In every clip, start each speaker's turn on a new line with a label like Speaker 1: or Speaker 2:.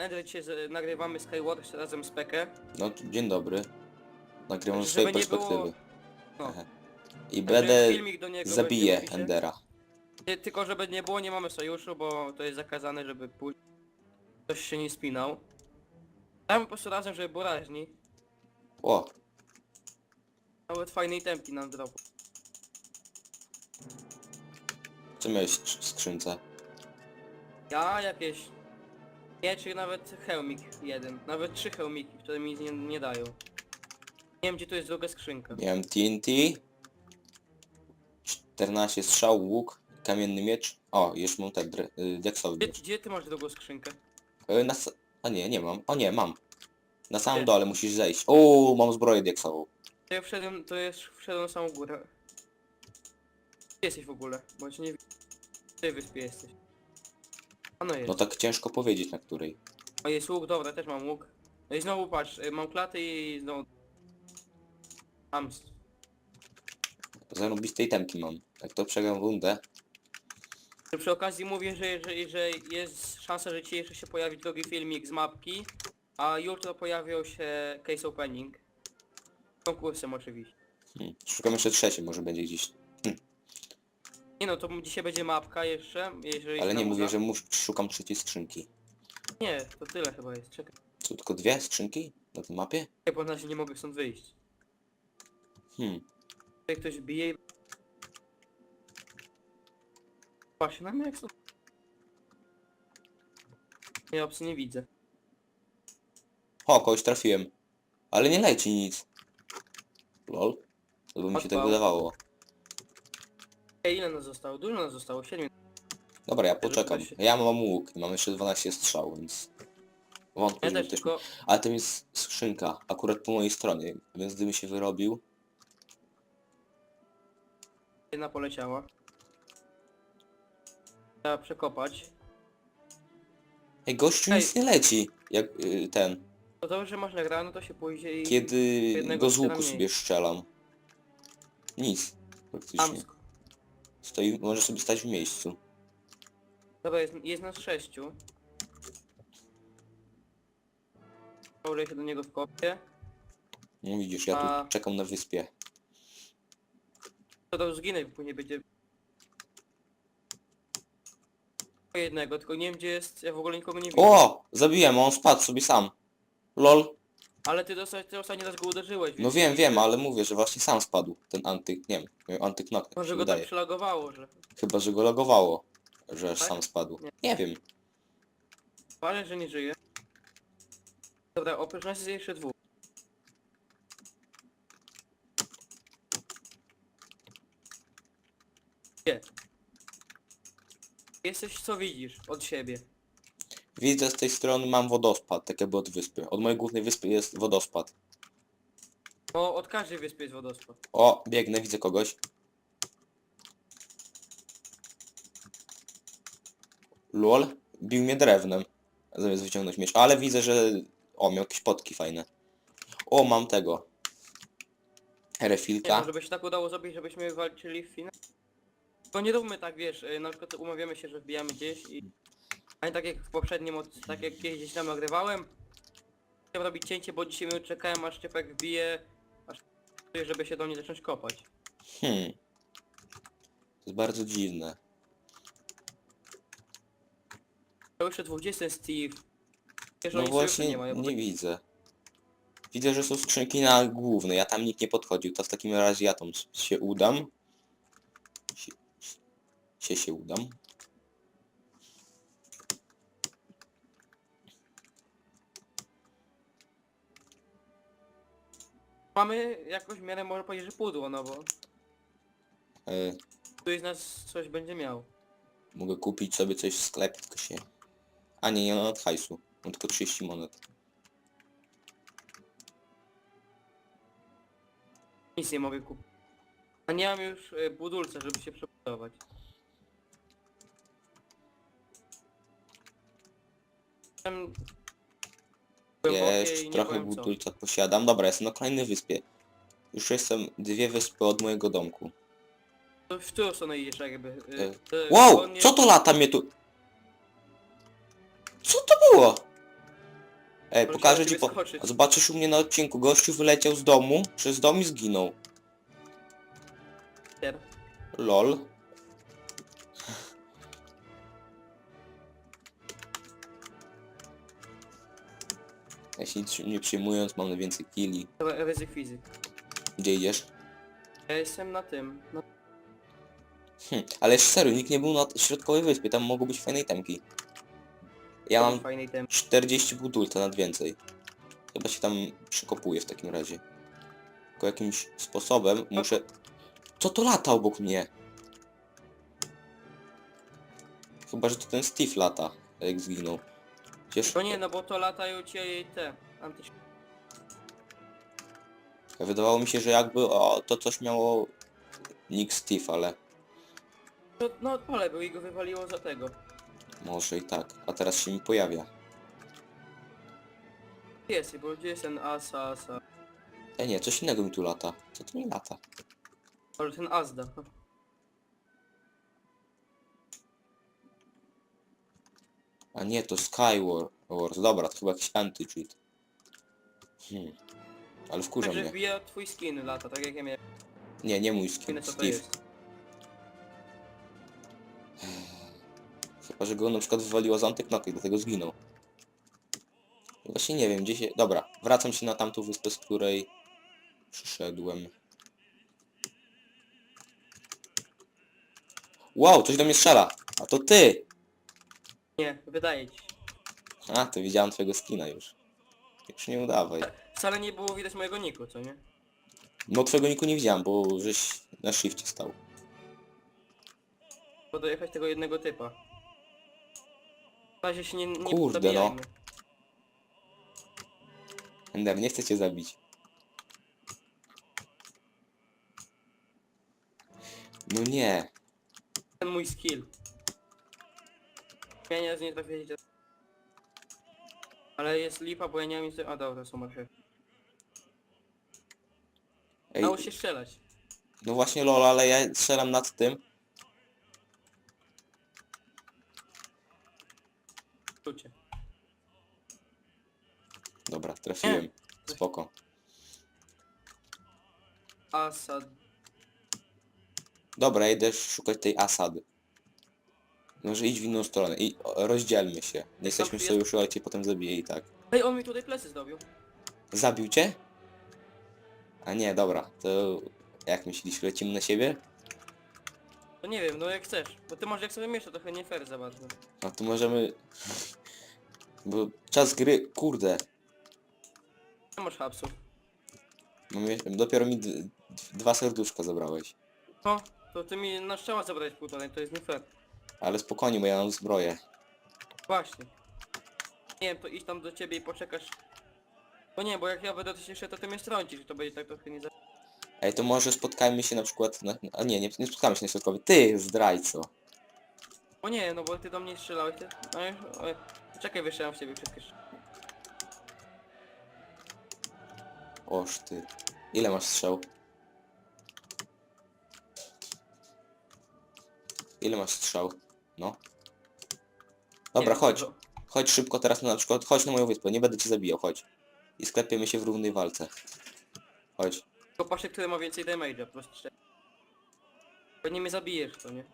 Speaker 1: Andrzej, dzisiaj z- nagrywamy Skywars razem z Pekę.
Speaker 2: No, dzień dobry. Nagrywam z
Speaker 1: Żeby
Speaker 2: swojej
Speaker 1: nie było-
Speaker 2: perspektywy.
Speaker 1: No.
Speaker 2: Aha. I będę...
Speaker 1: filmik do niego
Speaker 2: Zabiję
Speaker 1: będzie opisie.
Speaker 2: Endera.
Speaker 1: Ty- Tylko żeby nie było, nie mamy sojuszu, bo to jest zakazane, żeby pójść. Ktoś się nie spinał. Dajmy po prostu razem, żeby było raźniej.
Speaker 2: O,
Speaker 1: Nawet fajnej tempi nam dropu.
Speaker 2: co miałeś w skrzynce?
Speaker 1: Ja jakieś... Nie, czy nawet hełmik jeden. Nawet trzy hełmiki, które mi nie, nie dają. Nie wiem gdzie tu jest druga skrzynka.
Speaker 2: Miałem TNT. 14 strzał, łuk, kamienny miecz. O, jeszcze mam ten, dre- y, deksowy
Speaker 1: Gdzie,
Speaker 2: miecz.
Speaker 1: gdzie ty masz drugą skrzynkę?
Speaker 2: Y, Na s- A nie, nie mam. O nie, mam. Na samym
Speaker 1: Gdzie?
Speaker 2: dole musisz zejść. O, mam zbroję deksową.
Speaker 1: To ja wszedłem, to jest, wszedłem na samą górę. Gdzie jesteś w ogóle? Bo cię nie widzę. W tej wyspie jesteś. A no jest.
Speaker 2: No tak ciężko powiedzieć na której.
Speaker 1: O jest łuk, dobra, też mam łuk. No i znowu patrz, y, mam klatę i znowu... Mam... s-
Speaker 2: Zarobistej temki mam. Jak to przegram rundę,
Speaker 1: że Przy okazji mówię, że, że, że jest szansa, że ci jeszcze się pojawi drugi filmik z mapki, a jutro pojawią się case opening. Z Konkursem oczywiście.
Speaker 2: hmm, szukam jeszcze trzeciej, może będzie gdzieś.
Speaker 1: Nie no, to dzisiaj będzie mapka jeszcze, jeżeli
Speaker 2: Ale nie mówię, że mus- szukam trzeciej skrzynki.
Speaker 1: Nie, to tyle chyba jest, czekaj.
Speaker 2: Są tylko dwie skrzynki na tej mapie?
Speaker 1: Nie, bo na razie nie mogę stąd wyjść.
Speaker 2: Hmm.
Speaker 1: Tutaj ktoś bije i... Patrzcie na mnie jak stąd... Nie, opcji nie widzę.
Speaker 2: O, kogoś trafiłem. Ale nie leci nic. Lol. To by mi się tak
Speaker 1: Odpał.
Speaker 2: wydawało.
Speaker 1: Ej, ile nas zostało? Dużo nas zostało, 7.
Speaker 2: Dobra, ja poczekam. Ja mam łuk i mam jeszcze 12 strzał, więc... Wątpię,
Speaker 1: Ja
Speaker 2: żeby
Speaker 1: też
Speaker 2: też...
Speaker 1: tylko...
Speaker 2: Ale to jest skrzynka, akurat po mojej stronie, więc gdybym się wyrobił...
Speaker 1: Jedna poleciała. Trzeba przekopać.
Speaker 2: Ej, gościu nic nie leci, jak y, ten.
Speaker 1: To dobrze, że masz nagrane, to się pójdzie i...
Speaker 2: Kiedy
Speaker 1: jednego
Speaker 2: go z łuku
Speaker 1: mniej.
Speaker 2: sobie strzelam. Nic, praktycznie.
Speaker 1: Amsko.
Speaker 2: Stoi, może sobie stać w miejscu.
Speaker 1: Dobra, jest, jest nas sześciu. Dobra, się do niego wkopię.
Speaker 2: No widzisz, ja
Speaker 1: A-
Speaker 2: tu czekam na wyspie.
Speaker 1: To to zginę, bo później będzie... jednego, tylko nie wiem gdzie jest, ja w ogóle nikogo nie widzę.
Speaker 2: O! Zabiłem, on spadł sobie sam. Lol.
Speaker 1: Ale ty, dosta- ty ostatni raz go uderzyłeś,
Speaker 2: No wiem, wiem, ale mówię, że właśnie sam spadł. Ten antyk, nie wiem, miał antyknok,
Speaker 1: Może
Speaker 2: się
Speaker 1: go tak
Speaker 2: wydaje.
Speaker 1: przelagowało, że...
Speaker 2: Chyba, że go logowało, że aż
Speaker 1: Tak?
Speaker 2: sam spadł.
Speaker 1: Nie.
Speaker 2: Nie wiem.
Speaker 1: Ale że nie żyje. Dobra, oprócz nas jest jeszcze dwóch. Gdzie? Jesteś co widzisz od siebie.
Speaker 2: Widzę z tej strony mam wodospad, tak jakby od wyspy. Od mojej głównej wyspy jest wodospad.
Speaker 1: Bo od każdej wyspy jest wodospad.
Speaker 2: O, biegnę, widzę kogoś. Lol, bił mnie drewnem. Zamiast wyciągnąć miecz. Ale widzę, że... O, miał jakieś potki fajne. O, mam tego.
Speaker 1: Nie
Speaker 2: Refilka.
Speaker 1: no, żeby się tak udało zrobić, żebyśmy walczyli w finale. Tylko nie róbmy tak, wiesz, y, na przykład umawiamy się, że wbijamy gdzieś i... A nie tak jak w poprzednim, od, tak jak gdzieś tam nagrywałem. Chciałem robić cięcie, bo dzisiaj my czekałem aż Ciepek wbije, aż żeby się do mnie zacząć kopać.
Speaker 2: Hmm. To jest bardzo dziwne.
Speaker 1: To jeszcze 20 Steve. Wiesz,
Speaker 2: No
Speaker 1: oni
Speaker 2: właśnie, nie,
Speaker 1: nie mają, bo tak-
Speaker 2: widzę. Widzę, że są skrzynki na głównej, a tam nikt nie podchodził. To w takim razie ja tam s- się udam. Się, się, się udam.
Speaker 1: Mamy jakąś w miarę, można powiedzieć, że pudło, no bo
Speaker 2: E,
Speaker 1: tu z nas coś będzie miał.
Speaker 2: mogę kupić sobie coś w sklepie, tylko się... A nie, nie mam od hajsu. Mam tylko 30 monet.
Speaker 1: Nic nie mogę kupić. A nie mam już y, budulca, żeby się przebudować. Tam nie
Speaker 2: trochę budulca posiadam. Dobra, jestem na kolejnej wyspie. Już jestem dwie wyspy od mojego domku.
Speaker 1: To w którą stronę idziesz jakby? y,
Speaker 2: E,
Speaker 1: to-
Speaker 2: Wow!
Speaker 1: nie-
Speaker 2: Co to lata mnie tu? Co to było? Ej,
Speaker 1: Może
Speaker 2: pokażę
Speaker 1: na
Speaker 2: ci
Speaker 1: ciebie
Speaker 2: po...
Speaker 1: skoczyć.
Speaker 2: Zobaczysz u mnie na odcinku, gościu wyleciał z domu, przez dom i zginął. Lol. Ja się nic nie przyjmując, mam najwięcej killi.
Speaker 1: Dobra, ryzyk fizyk.
Speaker 2: Gdzie idziesz?
Speaker 1: Ja jestem na tym. Na...
Speaker 2: Hm, ale serio, nikt nie był na środkowej wyspie, tam mogą być fajne itemki. Ja mam
Speaker 1: fajnej tem.
Speaker 2: 40 budulta nad więcej. Chyba się tam przykopuję w takim razie. Tylko jakimś sposobem muszę... Co to lata obok mnie? Chyba, że to ten Steve lata, jak zginął.
Speaker 1: To nie, no bo to latają ci te anty...
Speaker 2: wydawało mi się, że jakby o, to coś miało nick Steve, ale
Speaker 1: No, no pole był i go wywaliło za tego.
Speaker 2: może i tak. A teraz się mi pojawia.
Speaker 1: Gdzie jest, bo gdzie jest ten asa, asa?
Speaker 2: E nie, coś innego mi tu lata. Co tu mi lata?
Speaker 1: Ale ten Azda.
Speaker 2: A nie, to Skyward. Wars. Dobra, to chyba jakiś anti-cheat. Hmm. Ale wkurza
Speaker 1: Także
Speaker 2: mnie.
Speaker 1: twój skin lata, tak jak ja miałem.
Speaker 2: Nie, nie mój skin.
Speaker 1: Skin co to
Speaker 2: Steve.
Speaker 1: jest?
Speaker 2: Chyba, że go na przykład wywaliło z antyknoki, dlatego zginął. Właśnie nie wiem, gdzie się... Dobra, wracam się na tamtą wyspę, z której przyszedłem. Wow, coś do mnie strzela! A to ty!
Speaker 1: Nie, wydaje ci się.
Speaker 2: A, to widziałem twojego skina już. Już nie udawaj.
Speaker 1: Wcale nie było widać mojego niku, co nie?
Speaker 2: No twojego niku nie widziałem, bo żeś na shifcie stał.
Speaker 1: Bo dojechać tego jednego typa. W razie się nie, nie
Speaker 2: Kurde,
Speaker 1: zabijajmy.
Speaker 2: Ender, nie chcę cię zabić. No nie.
Speaker 1: Ten mój skill. Ja nie, się. Ale jest lipa, bo ja nie mam nic... A dobra, są marchew.
Speaker 2: Ej,
Speaker 1: Dało się strzelać.
Speaker 2: no właśnie lol, ale ja strzelam nad tym.
Speaker 1: Czucie.
Speaker 2: Dobra, trafiłem. Spoko.
Speaker 1: Asad.
Speaker 2: Dobra, idę szukać tej asady. Może idź w inną stronę i rozdzielmy się. Nie jesteśmy w
Speaker 1: jest-
Speaker 2: sojuszu, ale cię potem zabiję i tak.
Speaker 1: Ej, on mi tutaj plecy zdobił.
Speaker 2: Zabił cię? A nie, dobra, to jak myślisz, lecimy na siebie?
Speaker 1: To nie wiem, no jak chcesz. Bo ty może jak sobie miesz, to trochę nie fair za bardzo.
Speaker 2: No to możemy... Bo czas gry, kurde.
Speaker 1: Nie masz hapsów.
Speaker 2: Mam je- Dopiero mi d- dwa serduszka zabrałeś.
Speaker 1: No, to ty mi na strzała zabrałeś półtorej, to jest nie fair.
Speaker 2: Ale spokojnie, bo ja mam zbroję.
Speaker 1: Właśnie. Nie wiem, to idź tam do ciebie i poczekasz. Bo nie, bo jak ja będę jeszcze, to ty mnie strącisz, to będzie tak trochę nie za...
Speaker 2: Ej, to może spotkajmy się na przykład na... A nie, nie, nie spotkamy się na środkowy. Ty, zdrajco.
Speaker 1: O nie, no bo ty do mnie strzelałeś, ty... No, już- oj. Czekaj, wystrzelam w ciebie strzały.
Speaker 2: Oż ty. Ile masz strzał? Ile masz strzał? No. Dobra,
Speaker 1: Nie,
Speaker 2: chodź.
Speaker 1: to-
Speaker 2: Chodź szybko teraz na przykład. Chodź na moją wyspę, nie będę cię zabijał, chodź. I sklepiemy się w równej walce. Chodź.
Speaker 1: Tylko patrzę, który ma więcej damage'a, strzel- Pewnie mnie zabijesz, to nie?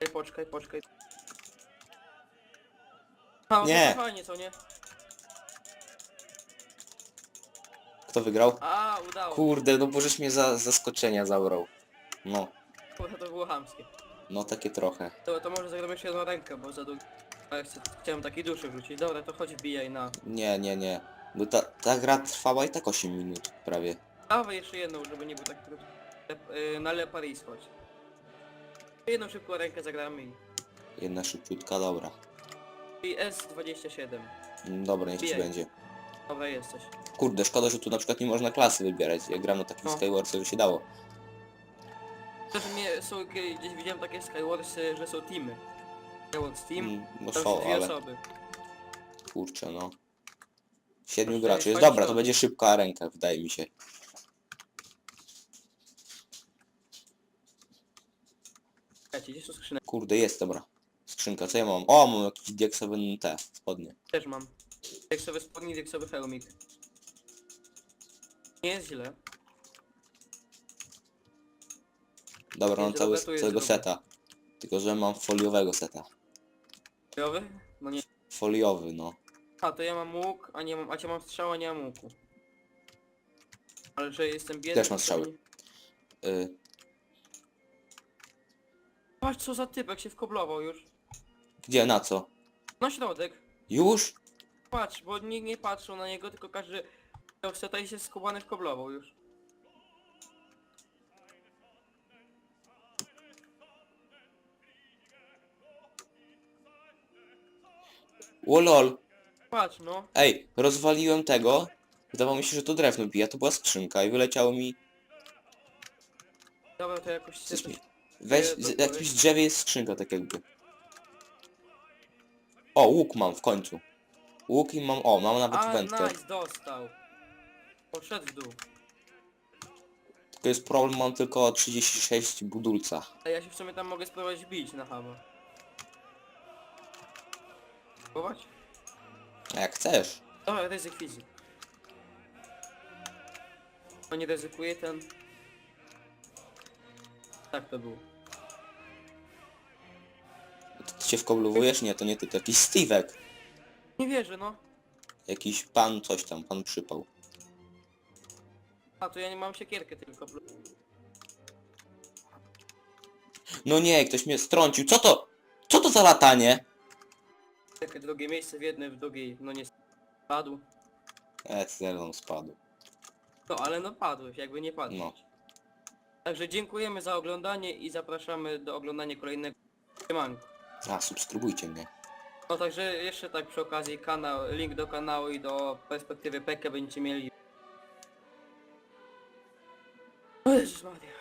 Speaker 1: Ej, poczekaj, poczekaj. A,
Speaker 2: Nie.
Speaker 1: fajnie, co nie?
Speaker 2: Kto wygrał?
Speaker 1: A, udało.
Speaker 2: Kurde, no możesz mnie za zaskoczenia zabrał. No,
Speaker 1: To było chamskie.
Speaker 2: no takie trochę.
Speaker 1: To, to może zagramy jeszcze jedną rękę, bo za długo... Chcę, chciałem taki duszy wrzucić. Dobra, to chodź wbijaj na...
Speaker 2: Nie, nie, nie. Bo ta, ta gra trwała i tak 8 minut prawie.
Speaker 1: Dawaj jeszcze jedną, żeby nie był tak krótki. Lep, y, na Le Paris chodź. Jedną szybką rękę zagramy i...
Speaker 2: Jedna szybciutka, dobra.
Speaker 1: I S27.
Speaker 2: Mm, Dobra, niech ci
Speaker 1: Bijaj.
Speaker 2: będzie.
Speaker 1: Dobra, jesteś.
Speaker 2: Kurde, szkoda, że tu na przykład nie można klasy wybierać. Jak gram na takim
Speaker 1: No.
Speaker 2: Skyward, to się dało.
Speaker 1: Są, gdzieś widziałem takie Skywarsy, że są teamy. Skywars Team,
Speaker 2: Mm, No
Speaker 1: tam
Speaker 2: są,
Speaker 1: są dwie
Speaker 2: ale
Speaker 1: osoby.
Speaker 2: kurczę, no. Siedmiu
Speaker 1: Proszę,
Speaker 2: graczy. Jest dobra, to
Speaker 1: do-
Speaker 2: będzie szybka ręka, wydaje mi się.
Speaker 1: Czekajcie, gdzie są skrzynek?
Speaker 2: Kurde, jest, dobra. Skrzynka, co ja mam? O, mam jakiś dieksowy te spodnie.
Speaker 1: Też mam. Deksowy spodni, deksowy hełmik. Nie jest źle.
Speaker 2: Dobra, mam cały, całego seta. Tylko, że mam foliowego seta.
Speaker 1: Bojowy? No nie.
Speaker 2: Foliowy, no.
Speaker 1: A, to ja mam łuk, a nie mam, a cię mam strzał, a nie mam łuku. Ale że jestem biedny...
Speaker 2: Też mam
Speaker 1: to
Speaker 2: strzały.
Speaker 1: nie-
Speaker 2: Y,
Speaker 1: Patrz co za typek się wkoblował już.
Speaker 2: gdzie, na co?
Speaker 1: Na środek.
Speaker 2: Już?
Speaker 1: Patrz, bo nikt nie patrzył na niego, tylko każdy chciał seta i się skubany wkoblował już.
Speaker 2: O lol.
Speaker 1: Patrz no.
Speaker 2: Ej, rozwaliłem tego. Wydawało mi się, że to drewno bije, a to była skrzynka i wyleciało mi...
Speaker 1: Dobra, to jakoś się
Speaker 2: Coś
Speaker 1: coś...
Speaker 2: mi... Weź,
Speaker 1: Nie,
Speaker 2: z jakimś drzewie jest skrzynka, tak jakby. O, łuk mam w końcu. Łuk i mam... O, mam nawet
Speaker 1: A,
Speaker 2: wędkę.
Speaker 1: nice, dostał. Poszedł w dół.
Speaker 2: Tylko jest problem, mam tylko 36 budulca.
Speaker 1: A ja się w sumie tam mogę spróbować bić na hama. Spróbować?
Speaker 2: Jak chcesz.
Speaker 1: Dobra, ryzyk. To nie ryzykuje ten... Tak to było.
Speaker 2: To ty się wkoblowujesz? Nie, to nie ty, to jakiś Steve'ek.
Speaker 1: Nie wierzę, no.
Speaker 2: Jakiś pan coś tam, pan przypał.
Speaker 1: A, to ja nie mam siekierkę tylko.
Speaker 2: No nie, ktoś mnie strącił. Co to? Co to za latanie?
Speaker 1: Takie drugie miejsce w jednej, w drugiej, no nie padł.
Speaker 2: E, spadł.
Speaker 1: No ale no padłeś, jakby nie padłeś.
Speaker 2: No.
Speaker 1: Także dziękujemy za oglądanie i zapraszamy do oglądania kolejnego Siemanko.
Speaker 2: A, subskrybujcie mnie.
Speaker 1: No także jeszcze tak przy okazji kanał, link do kanału i do perspektywy PK będziecie mieli. O Jezus Maria.